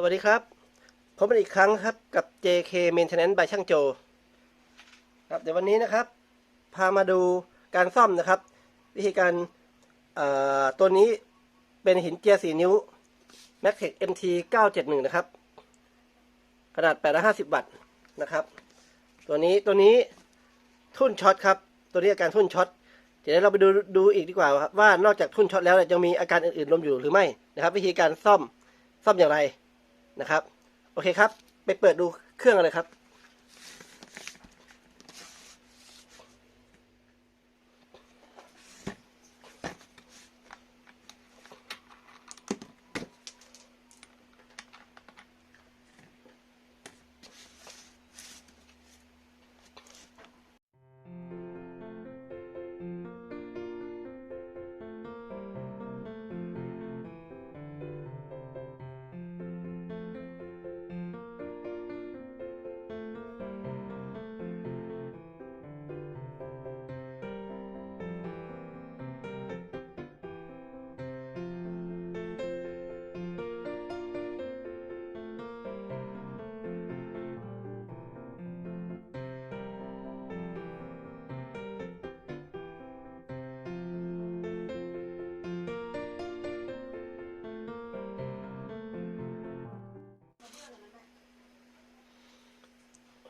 สวัสดีครับพบกันอีกครั้งครับกับ JK Maintenance by ช่างโจ ครับเดี๋ยววันนี้นะครับ พามาดูการซ่อมนะครับ วิธีการตัวนี้เป็นหินเจียร์4นิ้ว Magtech MT 971 นะครับ ขนาด 850 วัตต์นะครับ ตัวนี้ตัวนี้ทุ่นช็อตครับ ตัวนี้อาการทุ่นช็อตเดี๋ยวเราไปดูดูอีกดีกว่าครับว่านอกจากทุ่นช็อตแล้วเนี่ยยังมีอาการอื่นๆรวมอยู่หรือไม่นะครับ วิธีการซ่อมซ่อมอย่างไร นะครับ โอเคครับ ไปเปิดดูเครื่องกันเลยครับ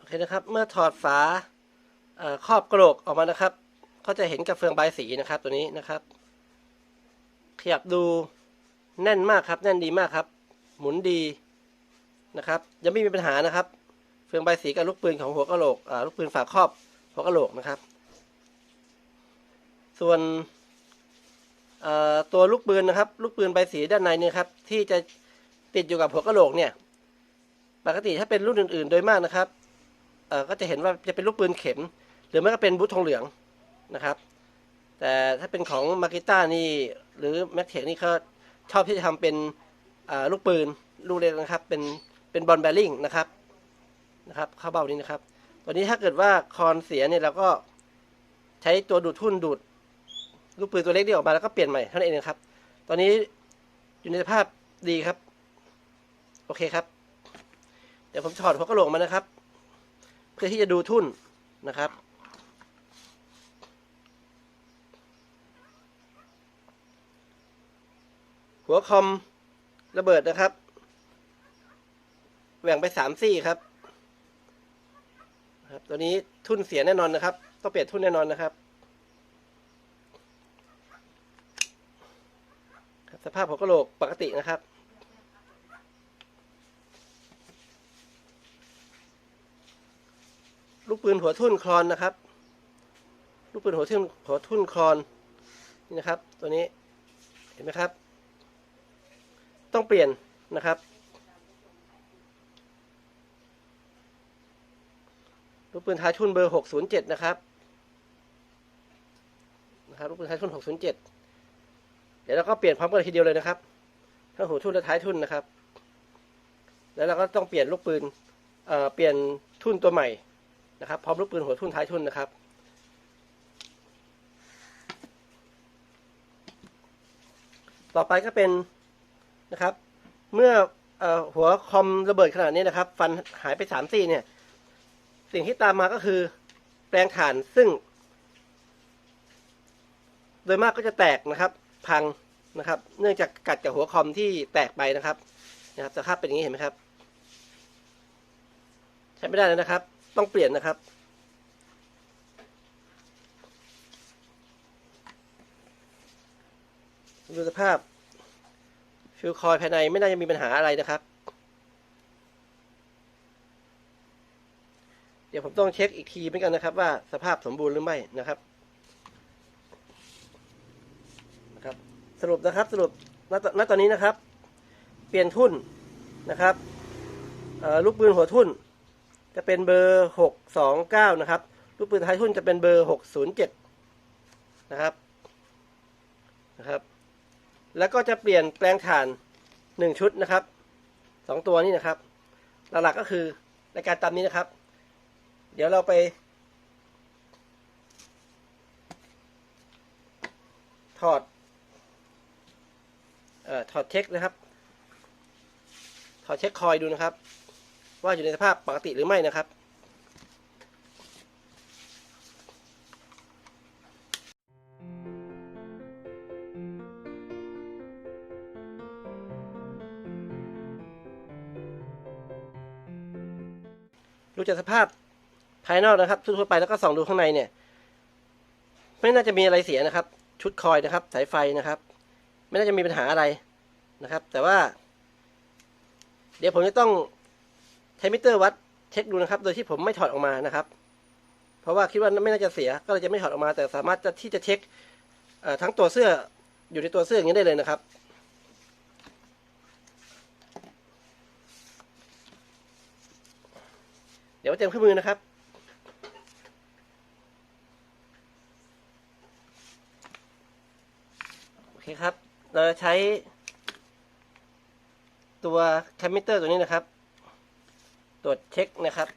เคนะครับ เมื่อถอดฝาครอบกระโหลกออกมานะครับ ก็จะเห็นกับเฟืองใบสีนะครับ ตัวนี้นะครับ ขยับดูแน่นมากครับ แน่นดีมากครับ หมุนดีนะครับ ยังไม่มีปัญหานะครับ เฟืองใบสีกับลูกปืนของหัวกระโหลกลูกปืนฝาครอบหัวกระโหลกนะครับ ส่วนตัวลูกปืนนะครับ ลูกปืนใบสีด้านในเนี่ยครับ ที่จะติดอยู่กับหัวกระโหลกเนี่ย ปกติถ้าเป็นรุ่นอื่น ๆ โดยมากนะครับ เออก็จะเห็นว่าจะเป็นลูกปืนเข็ม หรือไม่ก็เป็นบูททองเหลืองนะครับ แต่ถ้าเป็นของมากิต้านี่หรือแม็กเทคนี่เขาชอบที่จะทำเป็นลูกปืนลูกเล็กนะครับ เป็นเป็นบอลแบริ่งนะครับนะครับเข้าเบ้านี้นะครับ ตัวนี้ถ้าเกิดว่าคอนเสียเนี่ยเราก็ใช้ตัวดูดทุ่นดูดลูกปืนตัวเล็กนี่ออกมาแล้วก็เปลี่ยนใหม่เท่านั้นเองนะครับ ตอนนี้อยู่ในสภาพดีครับ โอเคครับ เดี๋ยวผมถอดหัวกระโหลกมานะครับ พื่อที่จะดูทุ่นนะครับ หัวคอมระเบิดนะครับ แหว่งไปสามซี่ครับครับ ตัวนี้ทุ่นเสียแน่นอนนะครับ ต้องเปลี่ยนทุ่นแน่นอนนะครับสภาพหัวกระโหลกปกตินะครับ ลูกปืนหัวทุ่นคลอนนะครับ ลูกปืนหัวทุ่นหัวทุ่นคลอนนี่นะครับ ตัวนี้เห็นไหมครับ ต้องเปลี่ยนนะครับ ลูกปืนท้ายทุ่นเบอร์หกศูนย์เจ็ดนะครับนะครับลูกปืนท้ายทุ่นหกศูนย์เจ็ดเดี๋ยวเราก็เปลี่ยนพร้อมกันทีเดียวเลยนะครับทั้งหัวทุ่นและท้ายทุ่นนะครับ แล้วเราก็ต้องเปลี่ยนลูกปืนเอ่อเปลี่ยนทุ่นตัวใหม่ นะครับพร้อมลูกปืนหัวทุ่นท้ายทุ่นนะครับ ต่อไปก็เป็นนะครับ เมื่ออหัวคอมระเบิดขนาดนี้นะครับ ฟันหายไปสามซี่เนี่ย สิ่งที่ตามมาก็คือ แปลงถ่านซึ่ง โดยมากก็จะแตกนะครับ พังนะครับ เนื่องจากกัดกับหัวคอมที่แตกไปนะครับ นะครับสภาพเป็นอย่างนี้เห็นไหมครับ ใช้ไม่ได้แล้วนะครับ ต้องเปลี่ยนนะครับ ดูสภาพ ฟิวคอยภายในไม่น่าจะมีปัญหาอะไรนะครับ เดี๋ยวผมต้องเช็คอีกทีเหมือนกันนะครับ ว่าสภาพสมบูรณ์หรือไม่นะครับนะครับ สรุปนะครับสรุปณตตอนนี้นะครับ เปลี่ยนทุ่นนะครับลูกปืนหัวทุ่น จะเป็นเบอร์หกสองเก้านะครับ ลูกปืนท้ายทุ่นจะเป็นเบอร์หกศูนย์เจ็ดนะครับ นะครับ แล้วก็จะเปลี่ยนแปลงถ่านหนึ่งชุดนะครับสองตัวนี้นะครับ หลักๆก็คือในการตามนี้นะครับ เดี๋ยวเราไป ถอด เอ่อ ถอดเช็คนะครับ ถอดเช็คคอยดูนะครับ ว่าอยู่ในสภาพปกติหรือไม่นะครับดูจากสภาพภายนอกนะครับทั่วไปแล้วก็ส่องดูข้างในเนี่ย ไม่น่าจะมีอะไรเสียนะครับ ชุดคอยนะครับ สายไฟนะครับ ไม่น่าจะมีปัญหาอะไรนะครับ แต่ว่า เดี๋ยวผมจะต้อง ใช้มิเตอร์วัดเช็คดูนะครับ โดยที่ผมไม่ถอดออกมานะครับ เพราะว่าคิดว่าไม่น่าจะเสีย ก็เลยจะไม่ถอดออกมา แต่สามารถที่จะเช็คทั้งตัวเสื้ออยู่ในตัวเสื้ออย่างนี้ได้เลยนะครับเดี๋ยวเตรียมเครื่องมือนะครับ โอเคครับ เราจะใช้ตัวแคมมิเตอร์ตัวนี้นะครับ ตรวจเช็คนะครับ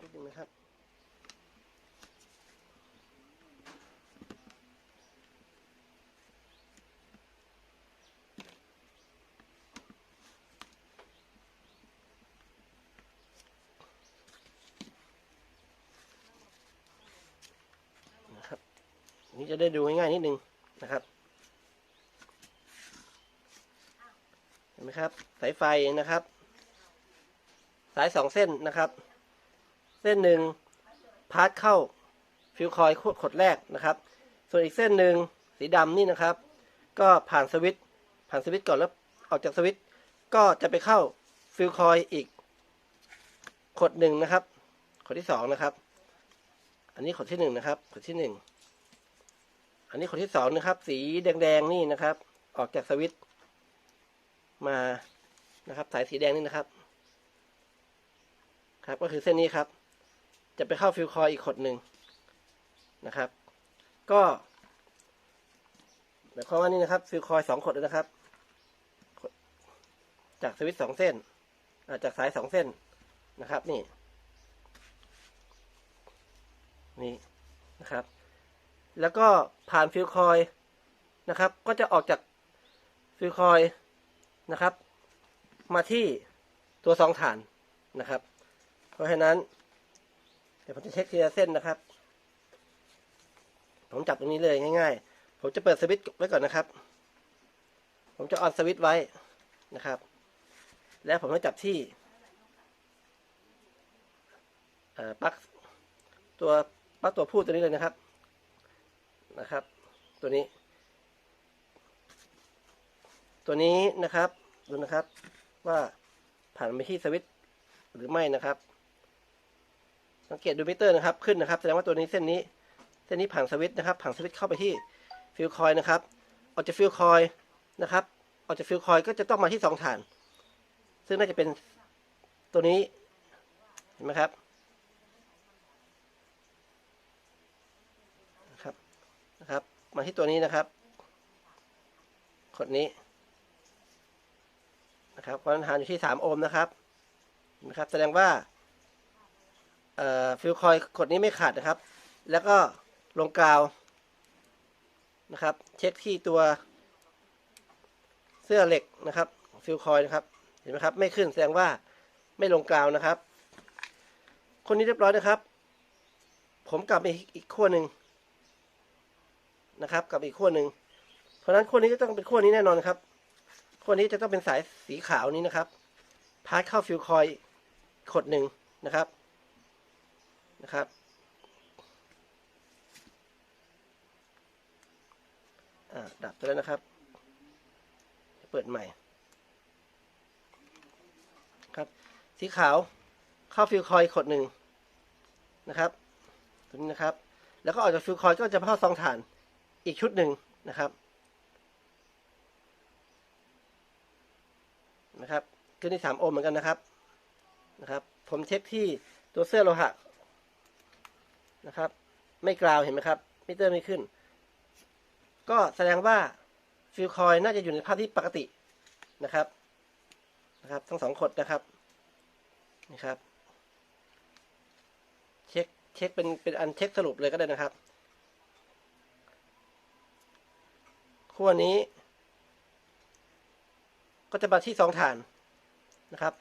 นิดนึงนะครับ นะครับ นี่จะได้ดูง่ายๆนิดนึงนะครับ เห็นไหมครับ สายไฟนะครับ สายสองเส้นนะครับ เส้นหนึ่งพาร์ทเข้าฟิวคอยขดแรกนะครับ ส่วนอีกเส้นหนึ่งสีดำนี่นะครับ ก็ผ่านสวิตช์ผ่านสวิตช์ก่อนแล้วออกจากสวิตช์ก็จะไปเข้าฟิวคอยอีกขดหนึ่งนะครับ ขดที่สองนะครับ อันนี้ขดที่หนึ่งนะครับ ขดที่หนึ่ง อันนี้ขดที่สองนะครับ สีแดงๆนี่นะครับ ออกจากสวิตมานะครับ สายสีแดงนี่นะครับ ครับก็คือเส้นนี้ครับ จะไปเข้าฟิวคอยอีกขดหนึ่งนะครับ ก็หมายความว่านี่นะครับ ฟิวคอยสองขดนะครับ จากสวิตสองเส้นอาจากสายสองเส้นนะครับ นี่ นี่นะครับ แล้วก็ผ่านฟิวคอยล์นะครับ ก็จะออกจากฟิวคอยล์นะครับ มาที่ตัวซองฐานนะครับ เพราะฉะนั้น เดี๋ยวผมจะเช็คทีละเส้นนะครับ ผมจับตรงนี้เลยง่าย ๆ ผมจะเปิดสวิตช์ไว้ก่อนนะครับ ผมจะออนสวิตช์ไว้นะครับ แล้วผมจะจับที่ปลั๊กตัวปลั๊กตัวพูดตัวนี้เลยนะครับ นะครับ ตัวนี้ ตัวนี้นะครับดูนะครับว่าผ่านไปที่สวิตช์หรือไม่นะครับ สังเกตดูมิเตอร์นะครับ ขึ้นนะครับแสดงว่าตัวนี้เส้นนี้ เส้นนี้ผ่านสวิตช์นะครับ ผ่านสวิตช์เข้าไปที่ฟิวคอยนะครับออกจากฟิวคอยนะครับออกจากฟิวคอยก็จะต้องมาที่สองฐาน ซึ่งน่าจะเป็นตัวนี้เห็นไหมครับ นะครับ มาที่ตัวนี้นะครับขดนี้นะครับความฐานอยู่ที่สามโอห์มนะครับเห็นไหมครับ แสดงว่าฟิวคอยขดนี้ไม่ขาดนะครับ แล้วก็ลงกาวนะครับ เช็คที่ตัวเสื้อเหล็กนะครับฟิวคอยนะครับ เห็นไหมครับ ไม่ขึ้นแสดงว่าไม่ลงกาวนะครับ คนนี้เรียบร้อยนะครับ ผมกลับไปอีกขั้วหนึ่ง นะครับ กับอีกขั้วหนึ่งเพราะฉะนั้นขั้วนี้ก็ต้องเป็นขั้วนี้แน่นอนครับขั้วนี้จะต้องเป็นสายสีขาวนี้นะครับ พาสเข้าฟิวคอยล์ขดหนึ่งนะครับนะครับ อ่าดับไปแล้วนะครับ เปิดใหม่ ครับ สีขาวเข้าฟิวคอยล์ขดหนึ่งนะครับ ตัวนี้นะครับ แล้วก็ออกจากฟิวคอยล์ก็จะเข้าซองถ่าน อีกชุดหนึ่งนะครับนะครับขึ้นที่สามโอห์มเหมือนกันนะครับนะครับ ผมเช็คที่ตัวเสื้อโลหะนะครับ ไม่กราวเห็นไหมครับมิเตอร์ไม่ขึ้น ก็แสดงว่าฟิลคอยน่าจะอยู่ในภาพที่ปกตินะครับนะครับ ทั้งสองขดนะครับนี่ครับ เช็คเช็คเป็นเป็นอันเช็คสรุปเลยก็ได้นะครับ ขั้วนี้ ก็จะมาที่สองฐานนะครับ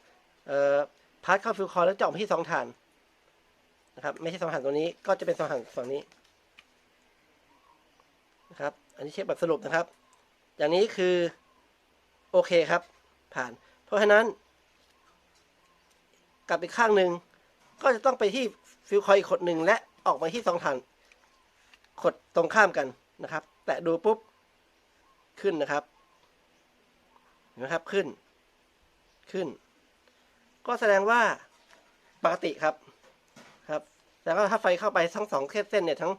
เอ่อพาร์ทเข้าฟิวคอยแล้วเจาะมาที่สองฐานนะครับ ไม่ใช่สองฐานตัวนี้ ก็จะเป็นสองฐานฝั่งนี้นะครับ อันนี้เช็คแบบสรุปนะครับ อย่างนี้คือ โอเคครับ ผ่าน เพราะฉะนั้น กลับอีกข้างหนึ่งก็จะต้องไปที่ฟิวคอยอีกขดหนึ่งและออกมาที่สองฐานขดตรงข้ามกันนะครับ แตะดูปุ๊บ ขึ้นนะครับเห็นไหมครับขึ้น ขึ้น ก็แสดงว่าปกติครับครับแต่ว่าถ้าไฟเข้าไปทั้งสองเส้นเนี่ยทั้ง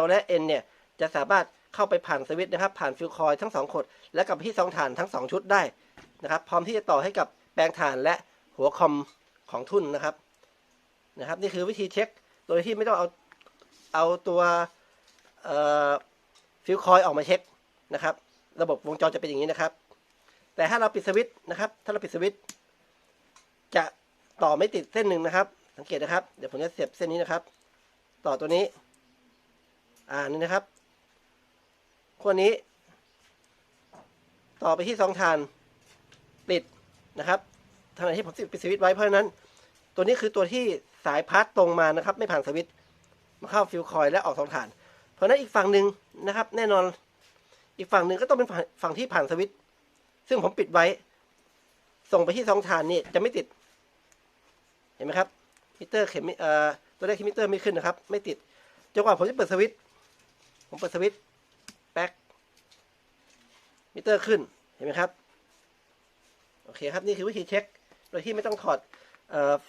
L และ N เนี่ยจะสามารถเข้าไปผ่านสวิตช์นะครับ ผ่านฟิวคอยทั้งสองขดและกับที่สองฐานทั้งสองชุดได้นะครับ พร้อมที่จะต่อให้กับแปลงฐานและหัวคอมของทุ่นนะครับนะครับ นี่คือวิธีเช็คโดยที่ไม่ต้องเอาเอาตัวฟิวคอยออกมาเช็คนะครับ ระบบวงจรจะเป็นอย่างนี้นะครับ แต่ถ้าเราปิดสวิตช์นะครับ ถ้าเราปิดสวิตช์จะต่อไม่ติดเส้นหนึ่งนะครับ สังเกตนะครับ เดี๋ยวผมจะเสียบเส้นนี้นะครับ ต่อตัวนี้ อ่านี่นะครับขั้วนี้ ต่อไปที่สองฐานติดนะครับทางไหนที่ผมปิดสวิตช์ไว้เพราะฉะนั้น ตัวนี้คือตัวที่สายพัดตรงมานะครับ ไม่ผ่านสวิตช์มาเข้าฟิวคอยและออกสองฐาน เพราะนั้นอีกฝั่งหนึ่งนะครับ แน่นอน อีกฝั่งหนึ่งก็ต้องเป็นฝั่งที่ผ่านสวิตช์ซึ่งผมปิดไว้ ส่งไปที่สองฐานนี่จะไม่ติด เห็นไหมครับ มิเตอร์เข็มเอ่อตัวเลขที่มิเตอร์ไม่ขึ้นนะครับ ไม่ติดจนกว่าผมจะเปิดสวิตช์ผมเปิดสวิตช์แป๊กมิเตอร์ขึ้นเห็นไหมครับโอเคครับนี่คือวิธีเช็ค โดยที่ไม่ต้องถอด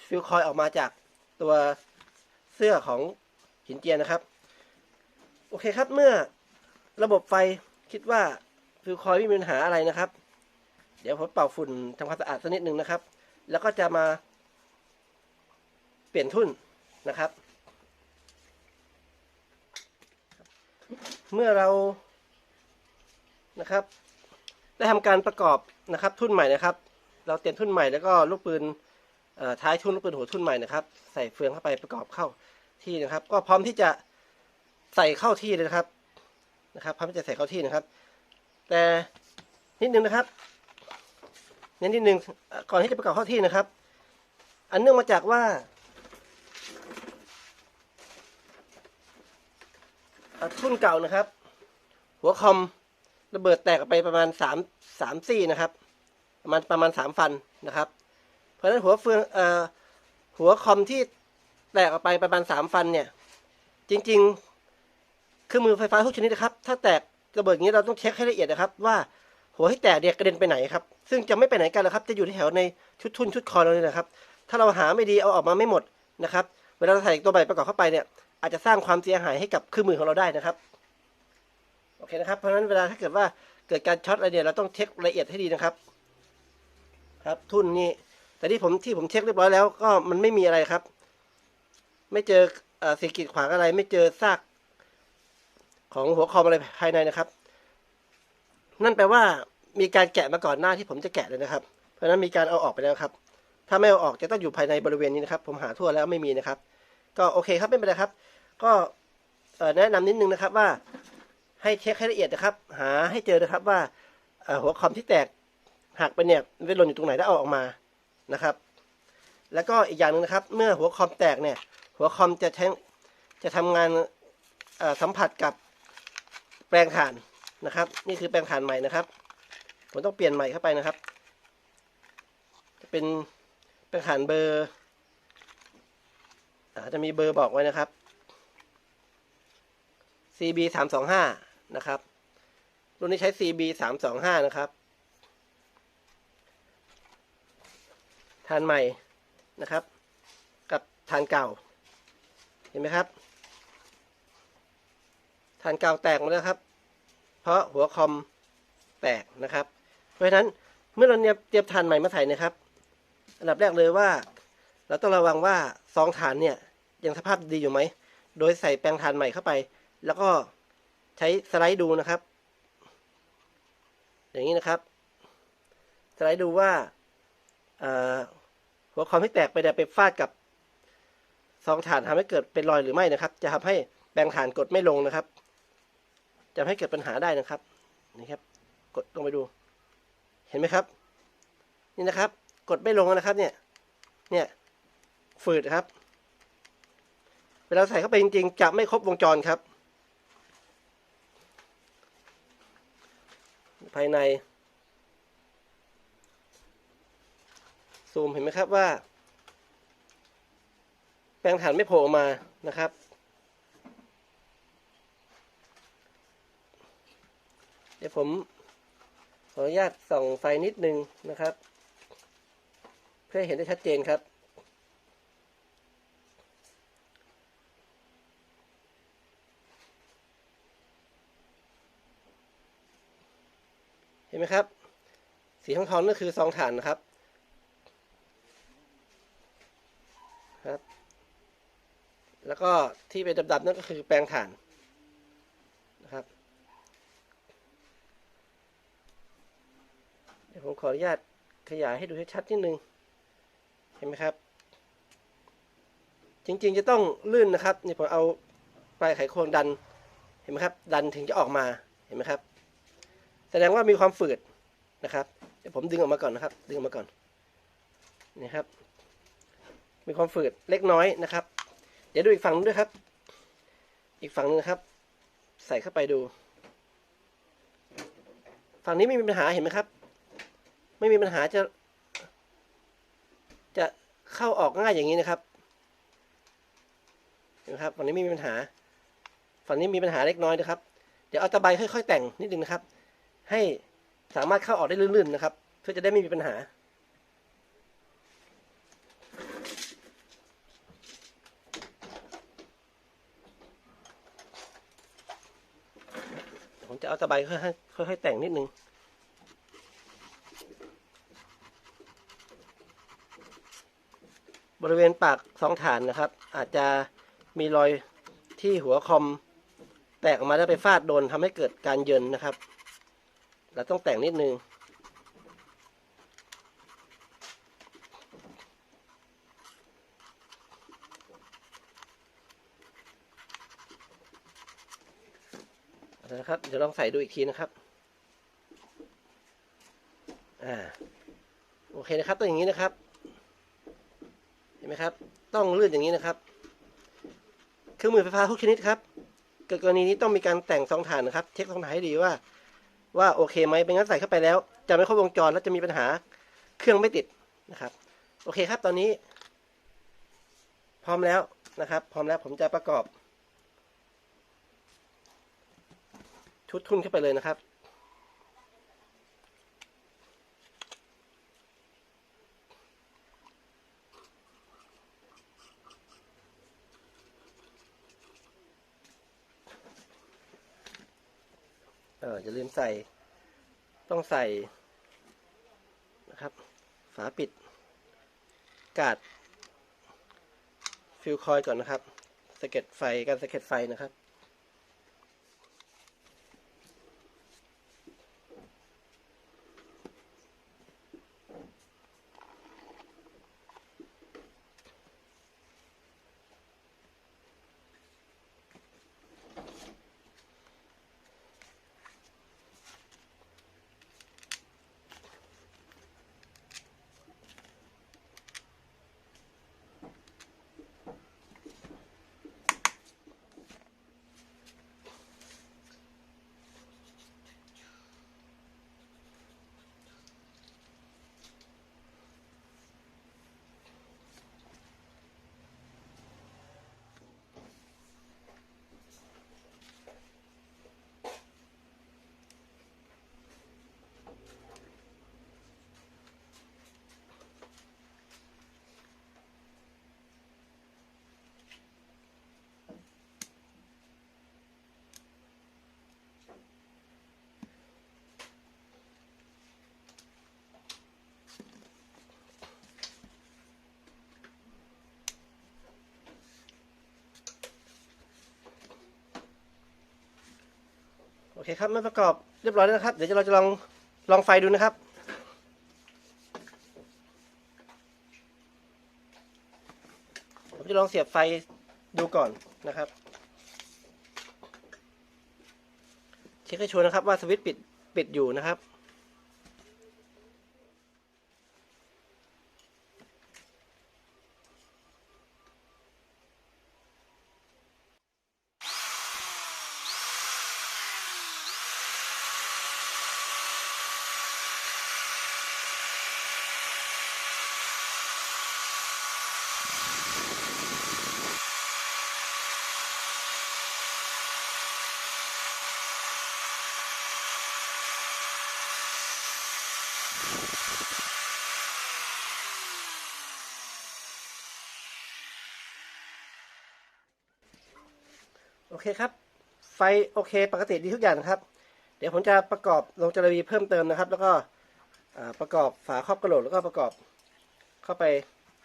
ฟิลคอยออกมาจากตัวเสื้อของหินเจียนนะครับ โอเคครับเมื่อระบบไฟ คิดว่าฟิลคอยไม่มีปัญหาอะไรนะครับ เดี๋ยวผมเป่าฝุ่นทำความสะอาดสักนิดหนึ่งนะครับ แล้วก็จะมาเปลี่ยนทุ่นนะครับ เมื่อเรานะครับ ได้ทำการประกอบนะครับ ทุ่นใหม่นะครับ เราเตรียมทุ่นใหม่แล้วก็ลูกปืนท้ายทุ่นลูกปืนหัวทุ่นใหม่นะครับ ใส่เฟืองเข้าไปประกอบเข้าที่นะครับ ก็พร้อมที่จะใส่เข้าที่เลยนะครับ นะครับพร้อจะใส่เข้าที่นะครับ แต่นิดนึงนะครับเน้นนิดนึงก่อนที่จะประกอบเข้าที่นะครับ อันเนื่องมาจากว่าทุ่นเก่านะครับ หัวคอมระเบิดแตกออกไปประมาณสามสามซี่นะครับ ประมาณประมาณสามฟันนะครับ เพราะฉะนั้นหัวเฟืองเอ่อหัวคอมที่แตกออกไปประมาณสามฟันเนี่ย จริง ๆ เครื่องมือไฟฟ้าทุกชนิดนะครับ ถ้าแตกระเบิดอย่างนี้เราต้องเช็คให้ละเอียดนะครับ ว่าหัวที่แตกเนี่ยกระเด็นไปไหนครับ ซึ่งจะไม่ไปไหนกันแล้วครับ จะอยู่ที่แถวในชุดทุ่นชุดคอเราเลยนะครับ ถ้าเราหาไม่ดีเอาออกมาไม่หมดนะครับ เวลาเราใส่ตัวใหม่ประกอบเข้าไปเนี่ย อาจจะสร้างความเสียหายให้กับเครื่องมือของเราได้นะครับ โอเคนะครับ เพราะฉะนั้นเวลาถ้าเกิดว่าเกิดการช็อตอะไรเนี่ยเราต้องเช็คละเอียดให้ดีนะครับ ครับทุ่นนี่แต่ที่ผมที่ผมเช็คเรียบร้อยแล้วก็มันไม่มีอะไรครับ ไม่เจออ่อสิ่งกีดขวางอะไร ไม่เจอซาก ของหัวคอมอะไรภายในนะครับ นั่นแปลว่ามีการแกะมาก่อนหน้าที่ผมจะแกะเลยนะครับ เพราะนั้นมีการเอาออกไปแล้วครับ ถ้าไม่เอาออกจะต้องอยู่ภายในบริเวณนี้นะครับ ผมหาทั่วแล้วไม่มีนะครับ ก็โอเคครับไม่เป็นไรครับ ก็แนะนำนิดนึงนะครับว่าให้เช็คให้ละเอียดนะครับ หาให้เจอนะครับว่าหัวคอมที่แตกหักไปเนี่ยมันไปหล่นอยู่ตรงไหนแล้วเอาออกมานะครับ แล้วก็อีกอย่างหนึ่งนะครับ เมื่อหัวคอมแตกเนี่ย หัวคอมจะแทงจะทำงานสัมผัสกับ แปลงถ่านนะครับ นี่คือแปลงถ่านใหม่นะครับผมต้องเปลี่ยนใหม่เข้าไปนะครับ จะเป็นแปลงถ่านเบอร์อาจะมีเบอร์บอกไว้นะครับ CB สามสองห้านะครับรุ่นนี้ใช้ CB สามสองห้านะครับทานใหม่นะครับ กับทานเก่า เห็นไหมครับ ทานเก่าแตกหมดแล้วครับ เพราะหัวคอมแตกนะครับ เพราะฉะนั้นเมื่อเราเนี่ยเตรียมทานใหม่มาใส่นะครับ อันดับแรกเลยว่า เราต้องระวังว่าซองฐานเนี่ยยังสภาพดีอยู่ไหม โดยใส่แปรงฐานใหม่เข้าไป แล้วก็ใช้สไลด์ดูนะครับ อย่างนี้นะครับ สไลด์ดูว่าหัวคอมที่แตกไปเนี่ยไปฟาดกับซองถ่านทำให้เกิดเป็นรอยหรือไม่นะครับ จะทำให้แปลงถ่านกดไม่ลงนะครับ จะทำให้เกิดปัญหาได้นะครับนี่ครับ กดลงไปดู เห็นไหมครับ นี่นะครับ กดไม่ลงนะครับเนี่ย เนี่ยฝืดครับเวลาใส่เข้าไปจริงๆจะไม่ครบวงจรครับ ภายใน ซูมเห็นไหมครับว่า แปลงถ่านไม่โผล่ออกมานะครับ เดี๋ยวผมขออนุญาตส่องไฟนิดนึงนะครับ เพื่อเห็นได้ชัดเจนครับ เห็นไหมครับ สีทองทองๆนั่นคือซองถ่านนะครับครับ แล้วก็ที่เป็นดำๆนั่นก็คือแปลงถ่านนะครับ เดี๋ยว ผมขออนุญาตขยายให้ดูให้ชัดนิดนึง เห็นไหมครับ จริงๆจะต้องลื่นนะครับ นี่ผมเอาปลายไขควงดัน เห็นไหมครับ ดันถึงจะออกมา เห็นไหมครับ แสดงว่ามีความฝืดนะครับเดี๋ยวผมดึงออกมาก่อนนะครับ ดึงออกมาก่อน นี่ครับ มีความฝืดเล็กน้อยนะครับ เดี๋ยวดูอีกฝั่งนึงด้วยครับ อีกฝั่งนึงครับ ใส่เข้าไปดู ฝั่งนี้ไม่มีปัญหาเห็นไหมครับ ไม่มีปัญหาจะ จะเข้าออกง่ายอย่างนี้นะครับนไหมครับฝั่งนี้ไม่มีปัญหา ฝั่งนี้มีปัญหาเล็กน้อยนะครับ เดี๋ยวเอาตะไบค่อยๆแต่งนิดนึงนะครับ ให้สามารถเข้าออกได้ลื่นๆนะครับ เพื่อจะได้ไม่มีปัญหาผมจะเอาตะไบค่อยๆค่อยๆแต่งนิดนึง บริเวณปากสองฐานนะครับ อาจจะมีรอยที่หัวคอมแตกออกมาแล้วไปฟาดโดนทำให้เกิดการเยินนะครับ เราต้องแต่งนิดนึง นะครับ เดี๋ยวลองใส่ดูอีกทีนะครับ อ่า โอเคนะครับต้องอย่างนี้นะครับ ห็นไหมครับ ต้องเลื่อนอย่างนี้นะครับ เครื่องมือไฟฟ้าทุกชนิดครับ เกิดกรณีนี้ต้องมีการแต่งสองฐานนะครับ เช็คสองฐานให้ดีว่า ว่าโอเคไหมเป็นงั้นใส่เข้าไปแล้ว จะไม่ครบวงจรแล้วจะมีปัญหาเครื่องไม่ติดนะครับ โอเคครับตอนนี้ พร้อมแล้วนะครับ พร้อมแล้วผมจะประกอบ ชุดทุนเข้าไปเลยนะครับ อออย่าลืมใส่ ต้องใส่นะครับ ฝาปิด กาดฟิลคอยก่อนนะครับสะเก็ดไฟการสะเก็ดไฟนะครับ โอเคครับเมื่อประกอบเรียบร้อยแล้วนะครับ เดี๋ยวเราจะลองลองไฟดูนะครับผมจะลองเสียบไฟดูก่อนนะครับ เช็คให้ชัวร์นะครับว่าสวิตช์ปิดปิดอยู่นะครับ โอเคครับ ไฟโอเค ปกติดีทุกอย่างนะครับ เดี๋ยวผมจะประกอบลงจรวีเพิ่มเติมนะครับ แล้วก็ประกอบฝาครอบกระโหลกแล้วก็ประกอบเข้าไป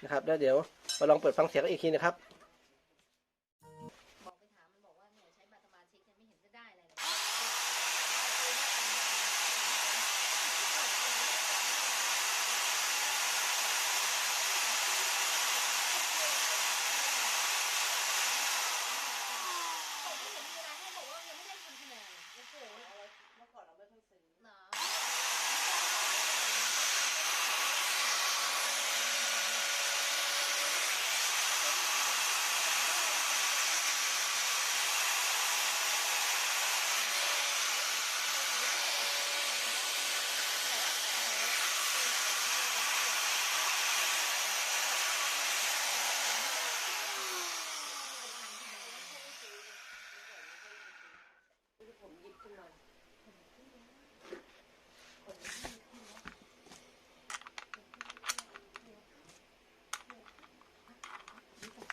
นะครับ แล้วเดี๋ยวมาลองเปิดฟังเสียงกันอีกทีนะครับ บอกไปถามมันบอกว่าเนี่ยใช้บัตรสมาชิกเนี่ยไม่เห็นจะได้อะไรเลย ผมไม่เห็นมีอะไรให้บอกว่ายังไม่ได้ทำคะแนนเลยโอ้โห เมื่อก่อนเราไม่ค่อยซื้อ เหรอ ผมหยิบขึ้นมา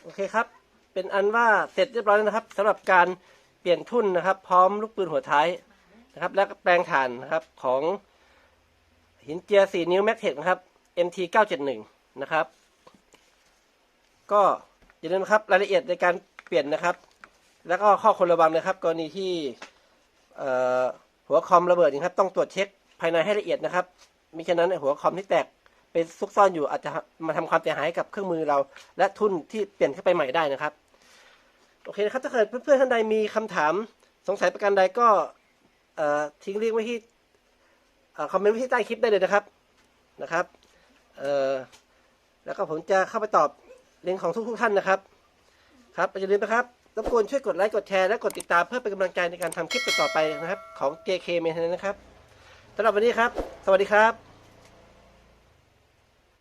โอ เคครับ เป็นอันว่าเสร็จเรียบร้อยแล้วนะครับสำหรับการเปลี่ยนทุ่นนะครับ พร้อมลูกปืนหัวท้ายนะครับ และแปลงถ่านนะครับของหินเจีย4นิ้วแม็กเทคนะครับ MT 971นะครับ ก็อย่าลืมครับรายละเอียดในการเปลี่ยนนะครับ แล้วก็ข้อควรระวังนะครับ กรณีที่หัวคอมระเบิดนะครับ ต้องตรวจเช็คภายในให้ละเอียดนะครับมิฉะนั้นหัวคอมที่แตก ซุกซ่อนอยู่อาจจะมาทำความเสียหายกับเครื่องมือเรา และทุนที่เปลี่ยนเข้าไปใหม่ได้นะครับ โอเคนะครับถ้าเกิดเพื่อนๆท่านใดมีคำถามสงสัยประการใดก็ทิ้งลิงก์ไว้ที่คอมเมนต์ไว้ที่ใต้คลิปได้เลยนะครับนะครับแล้วก็ผมจะเข้าไปตอบลิงก์ของทุกๆท่านนะครับครับอย่าลืมนะครับรบกวนช่วยกดไลค์กดแชร์และกดติดตามเพื่อเป็นกำลังใจในการทำคลิปต่อๆไปนะครับ ของ JK Maintenance นะครับสำหรับวันนี้ครับ สวัสดีครับ